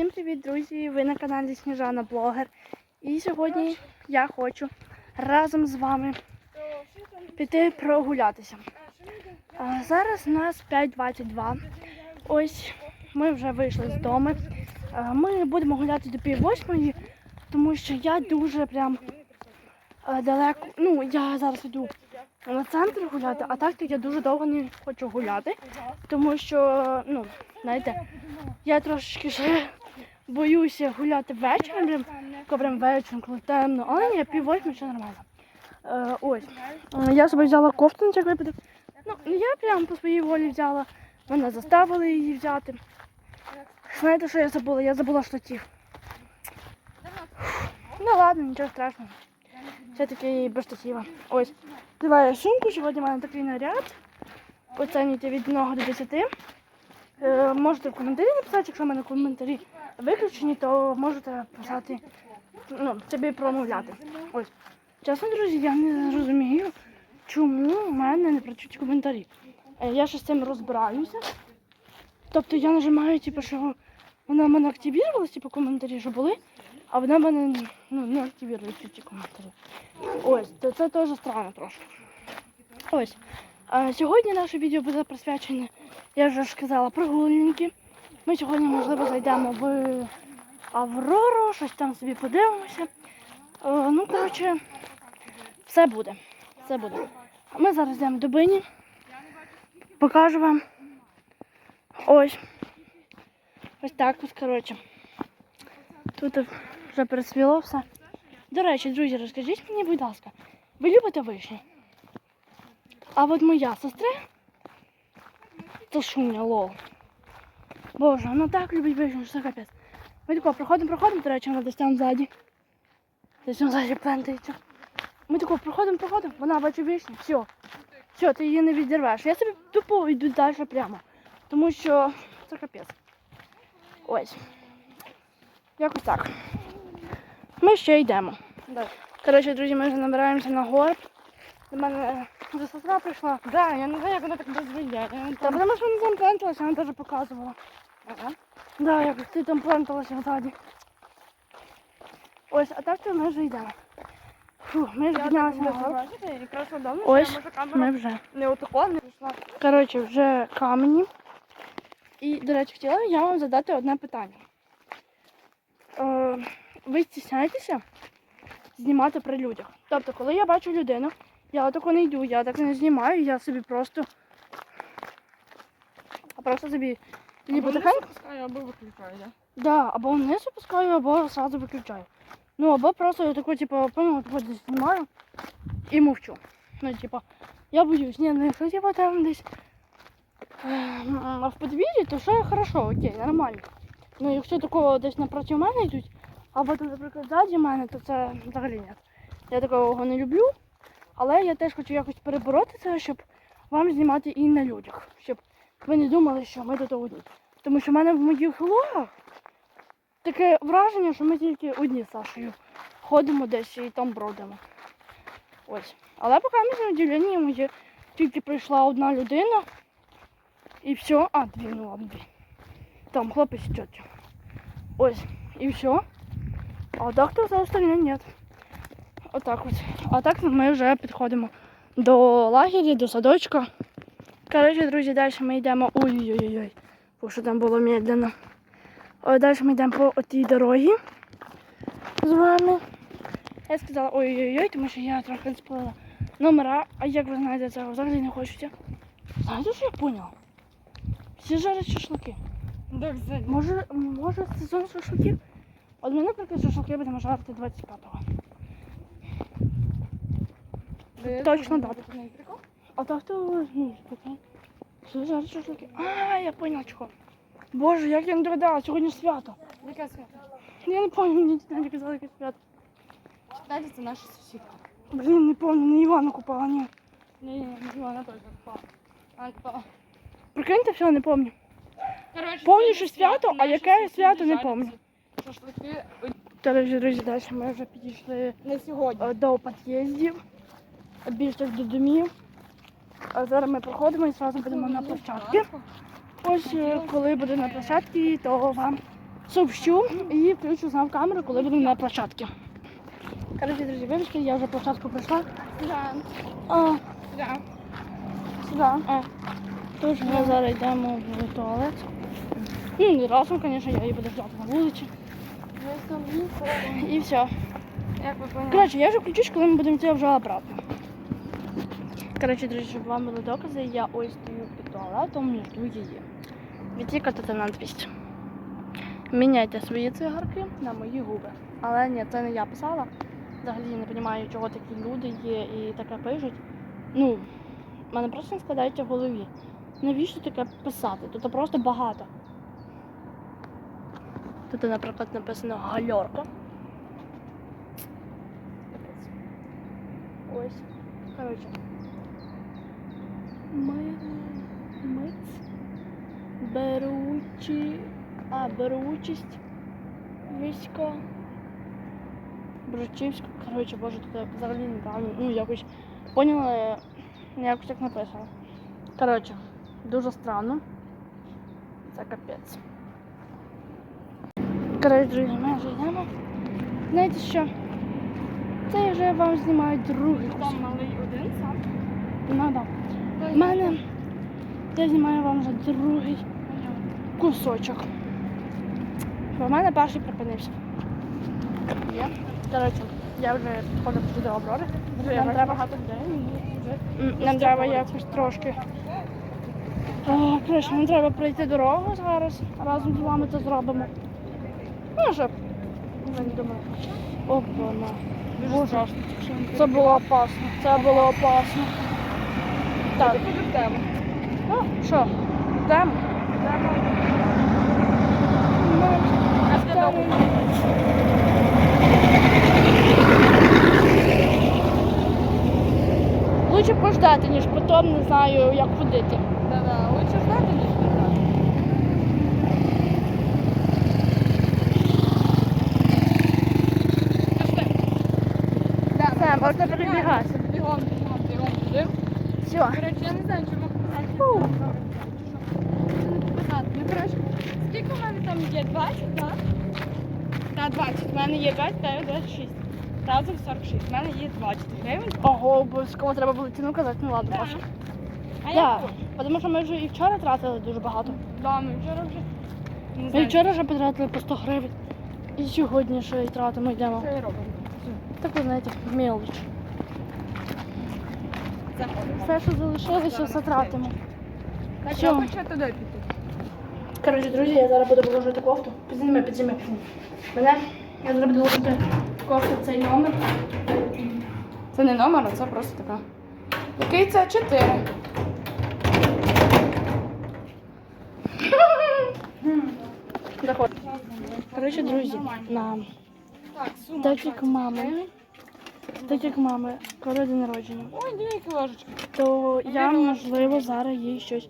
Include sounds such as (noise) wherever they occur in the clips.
Всім привіт, друзі! Ви на каналі Сніжана Блогер. І сьогодні я хочу разом з вами піти прогулятися. А зараз у нас 5.22. Ось ми вже вийшли з дому. Ми будемо гуляти до пів восьмої, тому що я дуже прям далеко. Ну, я зараз йду на центр гуляти, а так то я дуже довго не хочу гуляти, тому що, ну, знаєте, я трошечки ще боюся гуляти вечором, прям, вечором, коли темно, але ні, пів восьми ще нормально. Е, ось. Е, Я собі взяла кофту на всяк випадок. Ну, я прям по своїй волі взяла. Мене заставили її взяти. Знаєте, що я забула? Я забула штатів. Ну ладно, нічого страшного. Все-таки без штатива. Ось. Давай сумку, сьогодні в мене такий наряд. Оцінюйте від 1 до 10. Е, можете в коментарі написати, якщо в мене коментарі виключені, то можете писати, ну, собі промовляти. Ось. Чесно, друзі, я не розумію, чому в мене не працюють коментарі. Е, Я ще з цим розбираюся. Тобто я нажимаю, типу, що вона в мене активірувалась, типу, коментарі, що були, а вона в мене ну, не активірується ці коментарі. Ось, то це теж странно трошки. Ось. А сьогодні наше відео буде присвячене, я вже ж казала, прогулянки. Ми сьогодні, можливо, зайдемо в Аврору, щось там собі подивимося. Е, ну, коротше, все буде. Все буде. Ми зараз йдемо до Бині. Покажу вам. Ось. Ось так ось, коротше. Тут вже пересвіло все. До речі, друзі, розкажіть мені, будь ласка, ви любите вишні? А от моя сестра, то шуня, лол. Боже, вона так любить вишню, що це капець. Ми тако проходимо, проходимо, до речі, вона десь там ззаді. Десь там ззаді плентається. Ми тако проходимо, проходимо, вона бачить вишню, все. Все, ти її не відірвеш. Я собі тупо йду далі прямо. Тому що це капець. Ось. Якось так. Ми ще йдемо. Коротше, друзі, ми вже набираємося на горб. До мене вже сестра прийшла. Да, я не знаю, як вона так дозволяє. Та тому що вона там пленталася, вона теж показувала. Ага. Да, як ти там пленталася ззаді. Ось, а так то ми вже йдемо. Фу, ми вже піднялися на якраз недавно, Ось, камера Ми вже. не отако, не пішла. Коротше, вже камені. І, до речі, хотіла я вам задати одне питання. Е, ви стісняєтеся знімати при людях? Тобто, коли я бачу людину, я отако не йду, я так не знімаю, я собі просто. А просто собі Або не запускаю, або виключаю, да? Да, або не запускаю, або одразу виключаю. Ну, або просто я таку, типу, понял, таку десь знімаю і мовчу. Ну, типу, я боюсь, ні, ну якщо типу, там десь ем, а в подвір'ї, то все хорошо, окей, нормально. Ну, якщо такого десь напроти мене йдуть, або там, наприклад, ззаді мене, то це взагалі ні. Я такого не люблю, але я теж хочу якось перебороти це, щоб вам знімати і на людях, щоб ви не думали, що ми тут одні. Тому що в мене в моїх влогах таке враження, що ми тільки одні з Сашею ходимо десь і там бродимо. Ось. Але поки ми на удивлення моє тільки прийшла одна людина. І все. А, дві, ну ладно, дві. Там хлопець тетя. Ось. І все. А так то все остальне ні. Отак от. А так ми вже підходимо до лагеря, до садочка. Коротше, друзі, далі ми йдемо. Ой-ой-ой. Бо що там було медленно. О, далі ми йдемо по отій дорогі з вами. Я сказала ой-ой-ой, тому що я трохи сплила номера, а як ви знаєте, цього взагалі не хочеться. Знаєте, що я поняла? Всі жарять шашлики. Може, може сезон шашликів? От ми, наприклад, шашлики будемо жарити 25-го. Точно дата. А то, ну, спокійно. Всі жарять шашлики. А, я поняла чого. Боже, як я не догадалась, сьогодні ж свято. Яке свято? Я не пам'ятаю, мені тітя казала, яке свято. Читайте, це наша сусідка. Блін, не пам'ятаю, не Івана купала, ні. Ні, ні, ні, вона теж впала. А, впала. Прикиньте, все, не пам'ятаю. Коротше, Помню, що свято, а яке свято, не помню. Шашлики Дорогі друзі, далі ми вже підійшли не сьогодні. до під'їздів, більше до домів. А зараз ми проходимо і одразу будемо на площадці. Ось е, коли буде на площадці, то вам сообщу і включу знов камеру, коли буду на площадці. Коротше, друзі, вибачте, я вже площадку пройшла. Да. А, сюди. А. Тож ми зараз йдемо в туалет. Ну, не разом, звісно, я її буду ждати на вулиці. І все. Коротше, я вже включусь, коли ми будемо йти вже обратно. Коротше, друзі, щоб вам були докази, я ось стою під туалетом, не жду її. Відтікати надпись. Міняйте свої цигарки на мої губи. Але ні, це не я писала. Взагалі не розумію, чого такі люди є і таке пишуть. Ну, в мене просто не складається в голові. Навіщо таке писати? Тут просто багато. Тут, наприклад, написано гальорка. Ось. Коротше. Ми... Миць. Беручі. А, беру участь. Військо. Бручівська. Коротше, боже, тут взагалі неправильно. Ну, якось. Поняла, якось так написано. Коротше, дуже странно. Це капець. Коротше, друзі, ми вже йдемо. Знаєте що? Це я вже вам знімаю другий. Там малий один сам. Ну да. У мене я знімаю вам вже другий кусочок. Бо в мене перший припинився. Є. Коротше, я вже підходжу до. Вже Нам треба, багато людей. нам треба якось трошки. О, Коротше, нам треба пройти дорогу зараз. Разом з вами це зробимо. Щоб. Я не думаю. Дуже Боже. Це було опасно. Це було опасно. Так, ну що, йдемо? Лучше пождати, ніж потім не знаю, як ходити. Да-да, лучше ждати, ніж не знати. Пішли. Можна просто Все. Коротше, я не знаю, чому Фу. Ну, коротше, скільки у мене там є? 20, так? Так, 20. У мене є 20, та я 26. Разом 46. У мене є 20 гривень. Ого, обов'язково треба було ціну казати, ну ладно, Паша. А Так, тому що ми вже і вчора тратили дуже багато. Да, ми вчора вже. Не Ми знаю, вчора вже потратили по 100 гривень. І сьогодні ще й тратимо, йдемо. що і робимо. Так ви знаєте, мелоч. Заходимо. Все, що залишилося, все тратимо. Так, Що? я хочу туди піти. Коротше, друзі, я зараз буду виложити кофту. Підніми, підніми, підніми. Мене, я зараз буду виложити кофту в цей номер. Це не номер, а це просто така. Який це? 4. Заходь. Коротше, друзі, на Так, сума. так мами, так як мами, коли день народження, Ой, дві які ложечки. то я, можливо, зараз їй щось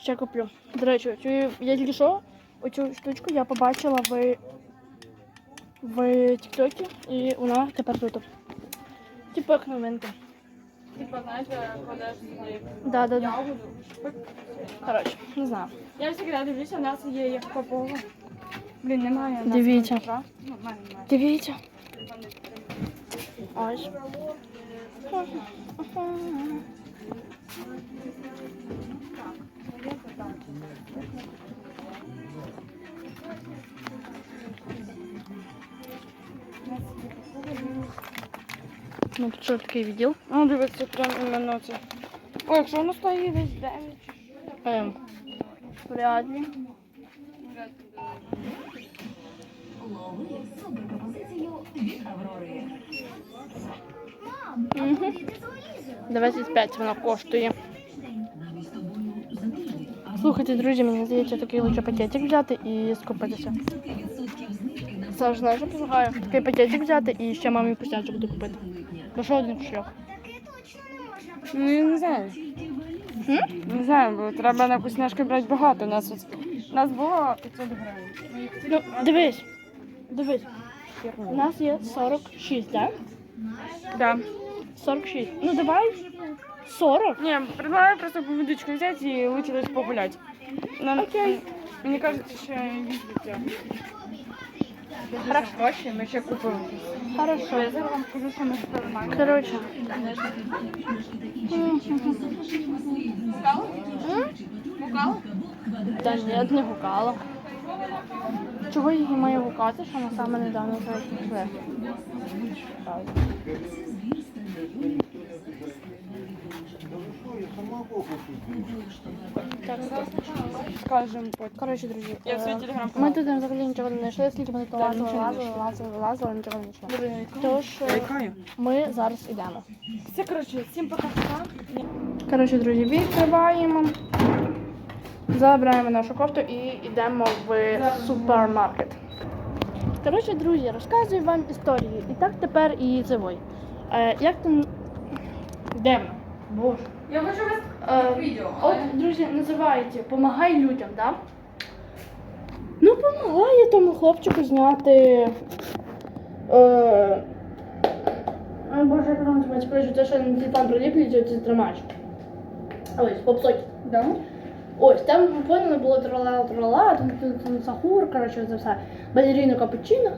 ще куплю. До речі, цю, я тільки що оцю штучку я побачила в, в Тіктокі, і вона тепер тут. Типу як новинка. Типа, знаєте, кладеш сюди Да, да, да. ягоду. Коротше, не знаю. Я завжди дивлюся, у нас є як попова. Блін, немає. у нас Дивіться. Ну, в мене немає. Дивіться. Мене Ось. Ну, що такий відділ? Ну, дивіться, прям іменно це. Ой, якщо воно стоїть десь 9 чи. Ем, вряд ли. Лови суперпропозицію від Аврори. Угу. 25 вона коштує. Слухайте, друзі, мені здається, такий лучше пакетик взяти і скупитися. 50% знижки на Це ж знаєш, предлагаю? Такий пакетик взяти і ще мамі вкусняшок буду купити. Ну що один кошельок? Ну, я не знаю. М? Не знаю, бо треба на вкусняшки брати багато. У нас, у нас було 500 гривень. Ну, дивись. Дивись. У нас є 46, так? Да. 46. Ну давай 40. Не, предлагаю просто по водичку взять и лучше дать погулять. Нам, Окей. Мне кажется, что я вижу тебя. Хорошо. Гроші, ми ще купимо. Хорошо. Я зараз вам скажу, що ми купили мамі. Короче. Гукала? Та ні, не гукала. Чого її має гукати, що вона саме недавно знайшла? Так, Скажемо потім. коротше, друзі, Я свій е, телеграм ми тут взагалі нічого не знайшли, скільки ми тут лазили, лазили, лазили, лазили, нічого не знайшли. Тож е, ми зараз йдемо. Все, коротше, всім пока-пока. Коротше, друзі, відкриваємо, забираємо нашу кофту і йдемо в супермаркет. Коротше, друзі, розказую вам історії. І так тепер і цивой. Е, як там. Де ми? Боже. Я хочу вас Е, відео. От, друзі, називається Помагай людям, так? Ну, помагає тому хлопчику зняти. Е, Ой, боже, як воно називається, коротше, те, що на телефон приліплюється, це тримач. Ось, попсокі. Да? Ось, там ви поняли, було трала трала, там, там, сахур, коротше, це все. Балеріно капучино.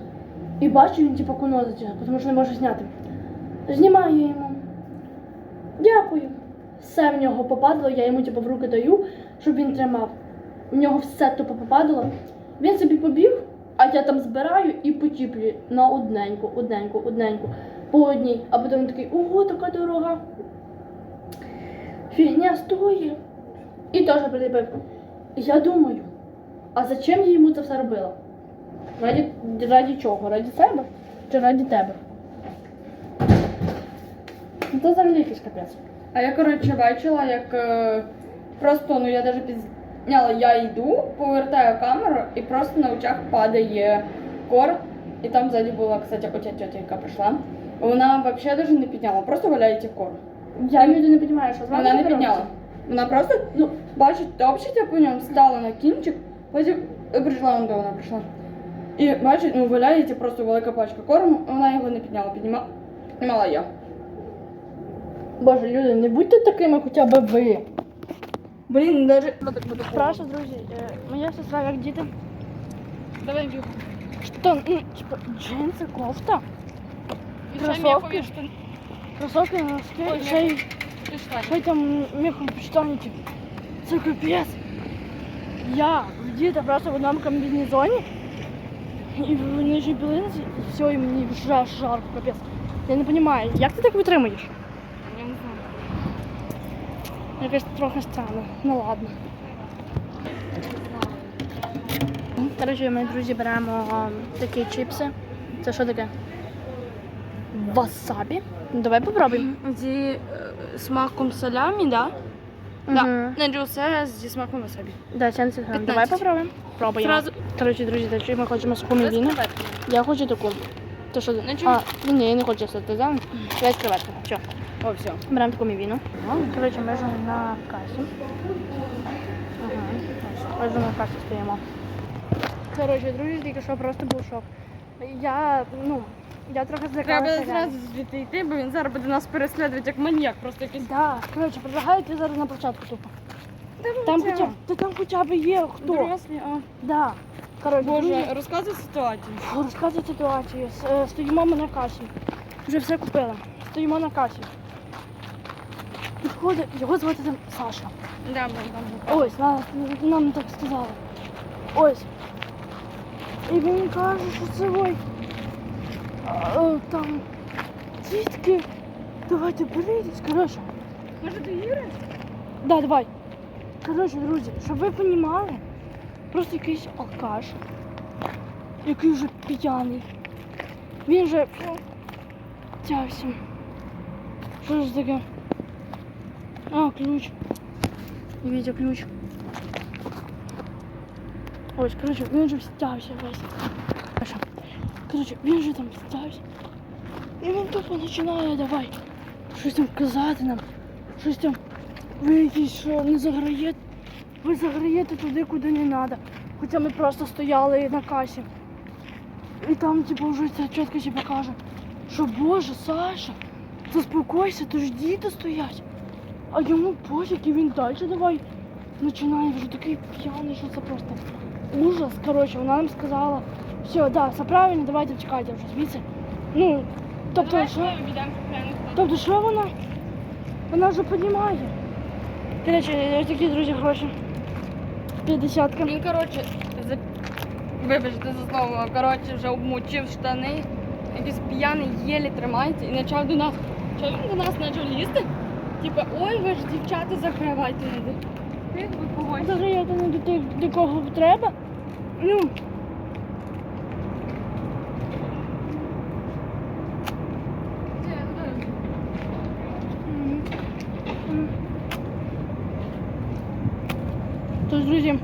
І бачу, він типу кунозиться, тому що не може зняти. Знімаю йому. Дякую. Все в нього попадало, я йому типу в руки даю, щоб він тримав. У нього все тупо попадало. Він собі побіг, а я там збираю і потіплюю на одненьку, одненьку, одненьку, по одній. А потім він такий, ого, така дорога. Фігня стоїть. І теж приліпив. Я думаю, а зачем я йому це все робила? Раді, раді чого? Раді себе? Чи раді тебе? Ну це взагалі якийсь капець. А я, коротше, бачила, як е, просто, ну я навіть підзняла, я йду, повертаю камеру і просто на очах падає кор. І там ззаді була, кстати, оця тетя, яка прийшла. Вона взагалі навіть не підняла, просто валяється кор. Я люди не розумію, що з вами Вона не підняла. Вона просто, ну, бачить, топчеться по ньому, стала на кінчик, потім прийшла, вон де вона прийшла. І бачить, ну, валяється просто велика пачка корму, вона його не підняла, піднімала, піднімала я. Боже, люди, не будьте такими хоча б ви. Блін, буде Прошу, друзі, е, моя сестра як діти. Давай бігу. Що, ну, типа, джинси, кофта, м'якові штани. носки, Ой, ще міхом штаники. Це капець. Я діта просто в одному комбінезоні. І в нижній білинці, і все, і мені вже жарко, капець. Я не розумію, як ти так витримуєш? Я не знаю. Якось трохи странно. Ну ладно. Коротше, ми, друзі, беремо такі чіпси. Це що таке? Васабі. Ну, Давай попробуємо. Зі е, смаком салямі, да? Да. Мгм. Все зі смаком васабі. Да, 70 грам. Давай 15. попробуємо. Пробуємо. Сразу Коротше, друзі, так ми хочемо з без Я хочу таку. То що? Ну, чому? А, ні, я не хочу це взяв. Я креветку. Все. О, все. Беремо таку мівіну. Коротше, ми вже на касі. Ага. Ми вже на касі стоїмо. Коротше, друзі, тільки що просто був шок. Я, ну, я трохи Треба зразу звідти йти, бо він зараз буде нас переслідувати як маніяк, просто якийсь. Да, коротше, предлагаю ти зараз на початку тупо. Там хоча, б- та там хоча б є хто. Дорослі, а. Да. Коротше, Боже, друзі, розказуй ситуацію. Розказуй ситуацію. С- е, Стоїмо ми на касі. Вже все купили. Стоїмо на касі. Підходить, його звати там Саша. Да, ми там. Ось, нам, нам так сказали. Ось. І він каже, що це ой. А, е, Там дітки. Давайте берітесь. Коротше. Може, до Юри? Да, давай. Коротше, друзі, щоб ви розуміли, просто якийсь алкаш, який вже п'яний. Він же тявся. Що ж таке? А, ключ. Вітя, ключ. Ось, коротше, він же стявся весь. Коротше, він же там стявся. І він тупо починає давай. Щось там казати нам. Щось там. Ви що не заграєте. Ви заграєте туди, куди не треба. Хоча ми просто стояли на касі. І там, типу, вже ця чітко типу, каже, що Боже, Саша, заспокойся, то ж діти стоять. А йому пофіг, і він далі давай починає вже такий п'яний, що це просто ужас. Коротше, вона нам сказала, Все, да, все правильно, давайте втікайте вже звідси. Ну, тобто, що? Тобто, що вона? Вона вже понімає. Коротше, ось такі, друзі, гроші. 50 Він, коротше, за... вибачте за слово, коротше, вже обмочив штани, якийсь п'яний єлі тримається і почав до нас. Що він до нас почав лізти? Типа, ой, ви ж дівчата закривайте не когось. Заграєте не до тих, до кого треба. Ну. Мгм. Мгм. Тож, друзі,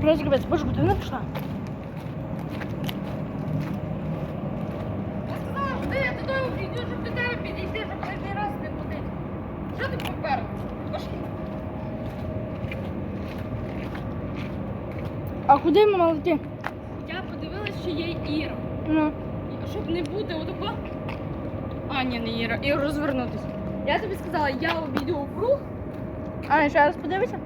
просто капець, боже, куди вона пішла? Я сказала, що ти додому щоб до тебе підійти, щоб кожен раз не ходити. Що ти попер? Пошли. А куди ми мали йти? Я подивилась, що є Іра. Ну, Щоб не бути отако. А, ні, не Іра. І розвернутися. Я тобі сказала, я обійду округ. а ще раз подивися.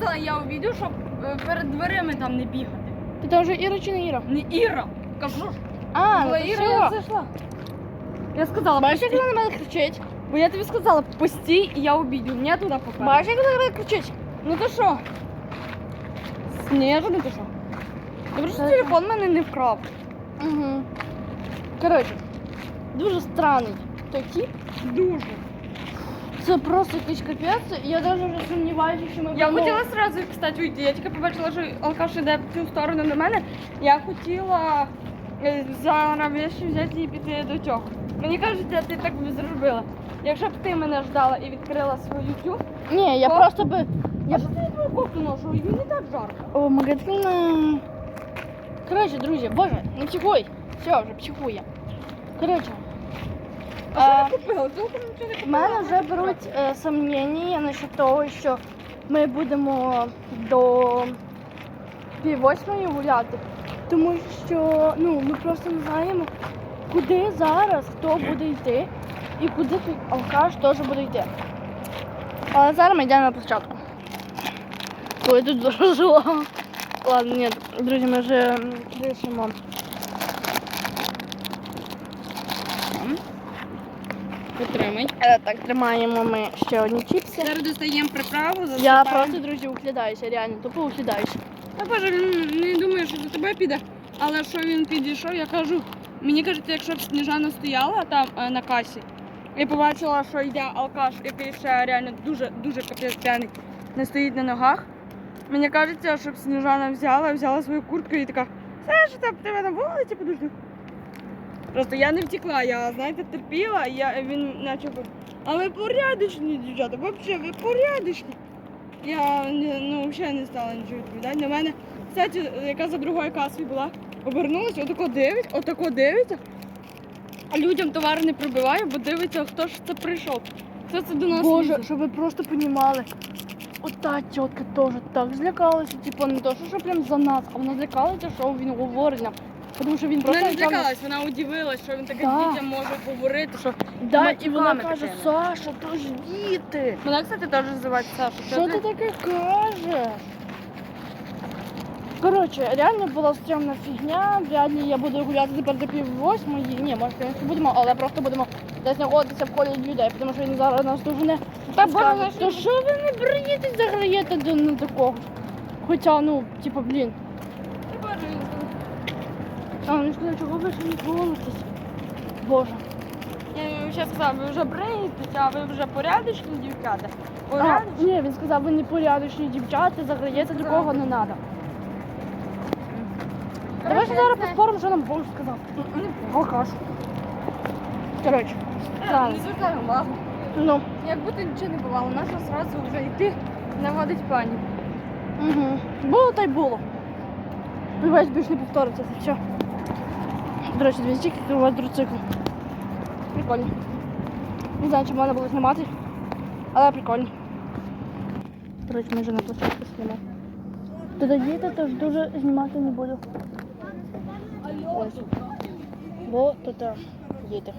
Пошли. Я обійду, щоб е, перед дверима там не бігати. Ти там вже Іра чи не Іра? Не Іра. Кажу ж. А, Була ну то Іра, все. я зайшла. Я сказала, Бачиш, як постій. вона на мене кричить? Бо я тобі сказала, постій, і я обійду. Мені туди попереду. Бачиш, як вона на мене кричить? Ну то що? Сніжно, то що? Добре, що Це- телефон мене не вкрав. Угу. Коротше, дуже странний той тип. Дуже. Це просто якийсь капець. Я навіть сумніваюся, що ми Я будемо- хотіла одразу, кстати, уйти. Я тільки побачила, що алкаш іде в цю сторону до мене. Я хотіла е, зараз вещі взяти і піти до цього. Мені кажуть, ти так би зробила. Якщо б ти мене ждала і відкрила свою цю, Ні, я О. просто би. я б тобі твою кофту ношу, і не так жарко. О, магазин. Коротше, друзі, боже, не психуй. Все, вже психує. Коротше. А що купила? Толком нічого не В купила. мене вже беруть е, сумніння насчет того, що ми будемо до пів восьмої гуляти. Тому що ну, ми просто не знаємо, куди зараз хто буде йти і куди той алкаш теж буде йти. Але зараз ми йдемо на площадку. Коли тут (laughs) дорожила. Ладно, ні, друзі, ми вже м, рішимо. Потримай. Е, Так, тримаємо ми ще одні чіпси. Зараз достаємо приправу, Я просто, друзі, ухиляюся, реально, тупо ухиляюся. Та боже, він не думаю, що до тебе піде. Але що він підійшов, я кажу. Мені кажуть, якщо б Сніжана стояла там е, на касі і побачила, що йде алкаш, який ще реально дуже дуже п'яний, не стоїть на ногах. Мені кажеться, щоб Сніжана взяла, взяла свою куртку і така, все що там тебе на вулиці подожди. Просто я не втекла, я, знаєте, терпіла, і я, він наче почав. А ви порядочні, дівчата, взагалі, ви порядочні. Я ну, взагалі не стала нічого відповідати. На мене, кстати, яка за другою касою була, обернулася, отако дивить, отако дивиться. А людям товар не пробиває, бо дивиться, хто ж це прийшов. Хто це до нас Боже, щоб ви просто понімали. Ота тітка теж так злякалася, типу не то, що, що прям за нас, а вона злякалася, що він говорить нам. Тому що він просто Вона не злякалась, вона удивилась, що він таке Да. дітям може говорити, що Да, і вона матюками каже, такими. Саша, то ж діти. Мене, кстати, теж називають Саша. Що ти таке кажеш? Коротше, реально була стрімна фігня, ли я буду гуляти тепер до пів восьмої. Ні, може, звісно, будемо, але просто будемо десь знаходитися в колі людей, тому що він зараз нас дуже не Та боже, то що ви не бриєтесь, заграєте до, такого? Хоча, ну, типу, блін. А він сказав, чого ви ще не голитесь? Боже. Я ще сказав, ви вже бреєтеся, а ви вже порядочні дівчата. А, Порядочні? ні, він сказав, ви непорядочні дівчата, заграєте, такого не треба. Давай ще зараз поспоримо, що нам Бог сказав. Алкаш. Коротше, Так, Не звертай увагу. ну, Як будто нічого не бувало, наша зразу вже йти наводить пані. угу. було та й було. Сподіваюсь, більше не повториться це все. До речі, дивіться, у дроцикл. Прикольно. Не знаю, чи можна було знімати, але прикольно. До речі, ми вже на площадку знімемо. Туди діти, тож дуже знімати не буду. Ось. Бо тут діти.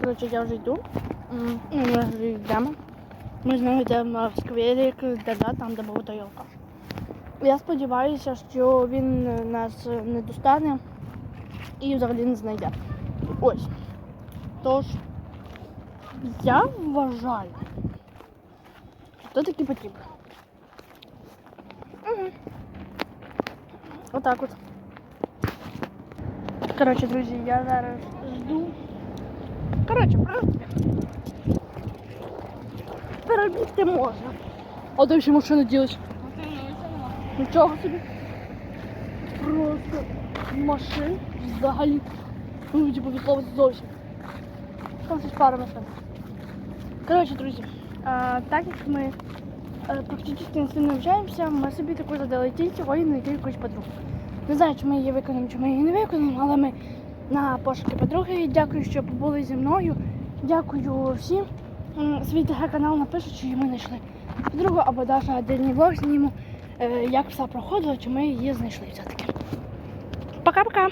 Коротше, я вже йду. Ми вже йдемо. Ми з нею йдемо в скверик, де, там, де той алкаш. Я сподіваюся, що він нас не достане і взагалі не знайде. Ось. Тож, я вважаю, що таки потрібно. Угу. Отак от. Коротше, друзі, я зараз жду. Коротше, просто перебігти можна. А де ще машина ділиш? Нічого собі. Просто машин взагалі. Ну, типу, від зовсім. Там щось пара машин. Коротше, друзі, а, так як ми практично не навчаємося, ми собі таку задали ціль сьогодні знайти якусь подругу. Не знаю, чи ми її виконаємо, чи ми її не виконаємо, але ми на пошуки подруги. Дякую, що побули зі мною. Дякую всім. Свій ТГ канал напишуть, чи ми знайшли подругу, або навіть отдельний влог зніму, е, як все проходило, чи ми її знайшли все-таки. Пока-пока!